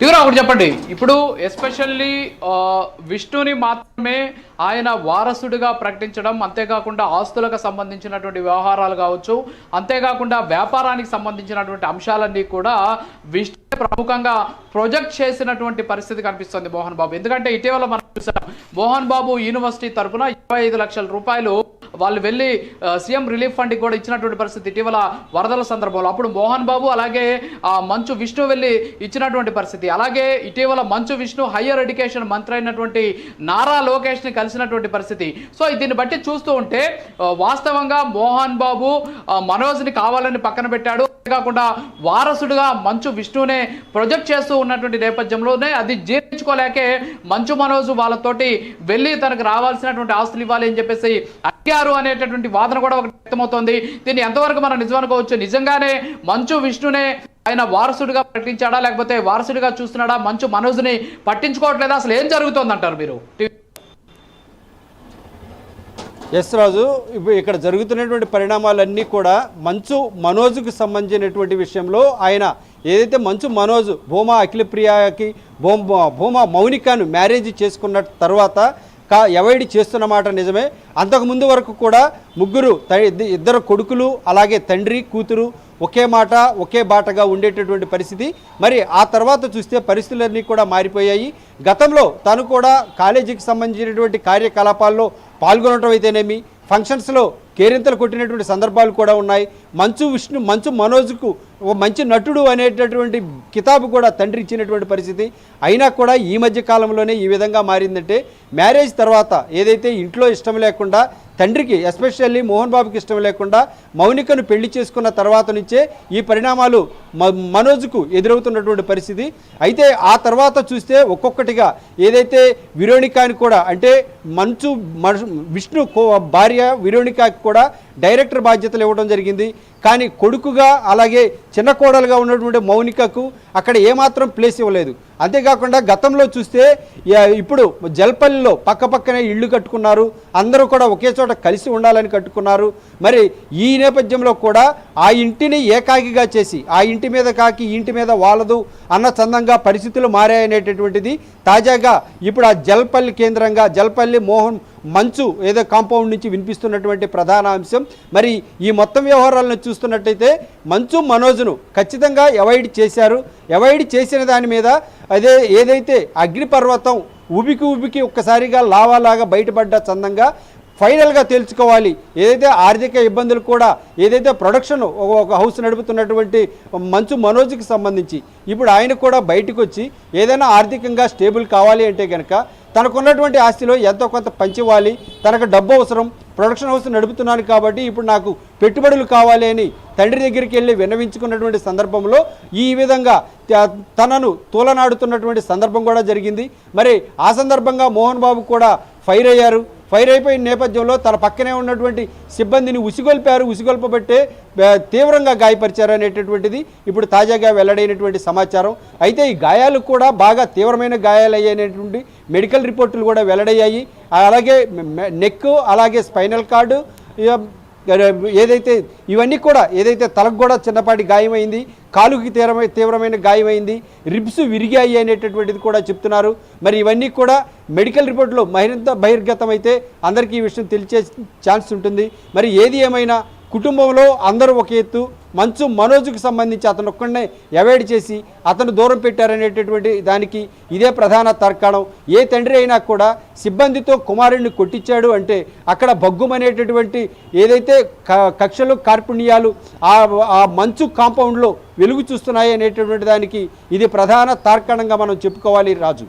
తీవ్ర ఒకటి చెప్పండి. ఇప్పుడు ఎస్పెషల్లీ విష్ణుని మాత్రమే ఆయన వారసుడిగా ప్రకటించడం అంతేకాకుండా ఆస్తులకు సంబంధించినటువంటి వ్యవహారాలు కావచ్చు అంతేకాకుండా వ్యాపారానికి సంబంధించినటువంటి అంశాలన్నీ కూడా విష్ణు ప్రముఖంగా ప్రొజెక్ట్ చేసినటువంటి పరిస్థితి కనిపిస్తుంది మోహన్ బాబు. ఎందుకంటే ఇటీవల మనం చూసాం మోహన్ బాబు యూనివర్సిటీ తరపున ఇరవై ఐదు లక్షల రూపాయలు వాళ్ళు వెళ్ళి సీఎం రిలీఫ్ ఫండ్ కూడా ఇచ్చినటువంటి పరిస్థితి ఇటీవల వరదల సందర్భంలో. అప్పుడు మోహన్ బాబు అలాగే ఆ, మంచు విష్ణు వెళ్ళి ఇచ్చినటువంటి పరిస్థితి. అలాగే ఇటీవల మంచు విష్ణు హయ్యర్ ఎడ్యుకేషన్ మంత్రి అయినటువంటి నారా లోకేష్ని కలిసినటువంటి పరిస్థితి. సో దీన్ని బట్టి చూస్తూ ఉంటే వాస్తవంగా మోహన్ బాబు మనోజ్ని కావాలని పక్కన పెట్టాడు. కాకుండా వారసుడుగా మంచు విష్ణునే ప్రొజెక్ట్ చేస్తూ ఉన్నటువంటి నేపథ్యంలోనే అది జీర్ణించుకోలేకే మంచు మనోజు వాళ్ళతోటి వెళ్ళి తనకు రావాల్సినటువంటి ఆస్తులు ఇవ్వాలి అని చెప్పేసి అడిగారు అనేటటువంటి వాదన కూడా ఒకటి వ్యక్తమవుతోంది. దీన్ని ఎంతవరకు మనం నిజం అనుకోవచ్చు? నిజంగానే మంచు విష్ణునే ఆయన వారసుడిగా ప్రకటించాడా? లేకపోతే వారసుడిగా చూస్తున్నాడా? మంచు మనోజ్ని పట్టించుకోవట్లేదా? అసలు ఏం జరుగుతోంది అంటారు మీరు? ఎస్ రాజు ఇప్పుడు ఇక్కడ జరుగుతున్నటువంటి పరిణామాలన్నీ కూడా మంచు మనోజ్కు సంబంధించినటువంటి విషయంలో ఆయన ఏదైతే మంచు మనోజ్ భూమా అఖిలప్రియకి భూమా భూమా మౌనికను మ్యారేజ్ చేసుకున్న తర్వాత కా అవాయిడ్ చేస్తున్న మాట నిజమే. అంతకుముందు వరకు కూడా ముగ్గురు ఇద్దరు కొడుకులు అలాగే తండ్రి కూతురు ఒకే మాట ఒకే బాటగా ఉండేటటువంటి పరిస్థితి. మరి ఆ తర్వాత చూస్తే పరిస్థితులన్నీ కూడా మారిపోయాయి. గతంలో తను కూడా కాలేజీకి సంబంధించినటువంటి కార్యకలాపాల్లో పాల్గొనడం అయితేనేమి ఫంక్షన్స్లో కేరింతలు కొట్టినటువంటి సందర్భాలు కూడా ఉన్నాయి. మంచు విష్ణు మంచు మనోజ్కు ఓ మంచి నటుడు అనేటటువంటి కితాబు కూడా తండ్రి ఇచ్చినటువంటి పరిస్థితి. అయినా కూడా ఈ మధ్య కాలంలోనే ఈ విధంగా మారిందంటే మ్యారేజ్ తర్వాత ఏదైతే ఇంట్లో ఇష్టం లేకుండా తండ్రికి ఎస్పెషల్లీ మోహన్ బాబుకి ఇష్టం లేకుండా మౌనికను పెళ్ళి చేసుకున్న తర్వాత నుంచే ఈ పరిణామాలు మ- మనోజ్కు ఎదురవుతున్నటువంటి పరిస్థితి. అయితే ఆ తర్వాత చూస్తే ఒక్కొక్కటిగా ఏదైతే విరోణికాని కూడా అంటే మంచు విష్ణు కో- భార్య విరోణికాకి కూడా డైరెక్టర్ బాధ్యతలు ఇవ్వడం జరిగింది. కానీ కొడుకుగా అలాగే చిన్న కోడలుగా ఉన్నటువంటి మౌనికకు అక్కడ ఏమాత్రం ప్లేస్ ఇవ్వలేదు. అంతేకాకుండా గతంలో చూస్తే ఇప్పుడు జల్పల్లిలో పక్క పక్కనే ఇళ్ళు కట్టుకున్నారు అందరూ కూడా ఒకే చోట కలిసి ఉండాలని కట్టుకున్నారు. మరి ఈ నేపథ్యంలో కూడా ఆ ఇంటిని ఏకాకిగా చేసి ఆ ఇంటి మీద కాకి ఇంటి మీద వాలదు అన్న చందంగా పరిస్థితులు మారాయనేటటువంటిది తాజాగా ఇప్పుడు ఆ జల్పల్లి కేంద్రంగా జల్పల్లి మోహన్ మంచు ఏదో కాంపౌండ్ నుంచి వినిపిస్తున్నటువంటి ప్రధాన అంశం. మరి ఈ మొత్తం వ్యవహారాలను చూస్తున్నట్టయితే మంచు మనోజ్ను ఖచ్చితంగా అవాయిడ్ చేశారు. అవాయిడ్ చేసిన దాని మీద అదే ఏదైతే అగ్నిపర్వతం ఉబికి ఉబికి ఒక్కసారిగా లావాలాగా బయటపడ్డ చందంగా ఫైనల్గా తేల్చుకోవాలి. ఏదైతే ఆర్థిక ఇబ్బందులు కూడా ఏదైతే ప్రొడక్షన్ ఒక ఒక హౌస్ నడుపుతున్నటువంటి మంచు మనోజ్కి సంబంధించి ఇప్పుడు ఆయన కూడా బయటకు వచ్చి ఏదైనా ఆర్థికంగా స్టేబుల్ కావాలి అంటే కనుక తనకున్నటువంటి ఆస్తిలో ఎంతో కొంత పంచివ్వాలి. తనకు డబ్బు అవసరం ప్రొడక్షన్ హౌస్ నడుపుతున్నాను కాబట్టి ఇప్పుడు నాకు పెట్టుబడులు కావాలి అని తండ్రి దగ్గరికి వెళ్ళి విన్నవించుకున్నటువంటి సందర్భంలో ఈ విధంగా త- తనను తూలనాడుతున్నటువంటి సందర్భం కూడా జరిగింది. మరి ఆ సందర్భంగా మోహన్ బాబు కూడా ఫైర్ అయ్యారు. ఫైర్ అయిపోయిన నేపథ్యంలో తన పక్కనే ఉన్నటువంటి సిబ్బందిని ఉసిగొల్పారు ఉసిగొల్పబట్టే తీవ్రంగా గాయపరిచారు అనేటటువంటిది ఇప్పుడు తాజాగా వెల్లడైనటువంటి సమాచారం. అయితే ఈ గాయాలు కూడా బాగా తీవ్రమైన గాయాలయ్యేటువంటి మెడికల్ రిపోర్టులు కూడా వెల్లడయ్యాయి. అలాగే నెక్ అలాగే స్పైనల్ కార్డు ఏదైతే ఇవన్నీ కూడా ఏదైతే తలకు కూడా చిన్నపాటి గాయమైంది కాలుకి తీవ్రమైన తీవ్రమైన గాయమైంది రిబ్స్ విరిగాయి అనేటటువంటిది కూడా చెప్తున్నారు. మరి ఇవన్నీ కూడా మెడికల్ రిపోర్ట్లో మరింత బహిర్గతం అయితే అందరికీ ఈ విషయం తెలిసే ఛాన్స్ ఉంటుంది. మరి ఏది ఏమైనా కుటుంబంలో అందరూ ఒక ఎత్తు. మంచు మనోజ్కి సంబంధించి అతను ఒక్కడనే అవాయిడ్ చేసి అతను దూరం పెట్టారనేటటువంటి దానికి ఇదే ప్రధాన తర్కాణం. ఏ తండ్రి అయినా కూడా సిబ్బందితో కుమారుడిని కొట్టించాడు అంటే అక్కడ భగ్గుమనేటటువంటి ఏదైతే క- కక్షలు కార్పుణ్యాలు ఆ ఆ మంచు కాంపౌండ్లో వెలుగు చూస్తున్నాయి అనేటటువంటి దానికి ఇది ప్రధాన తార్కాణంగా మనం చెప్పుకోవాలి రాజు.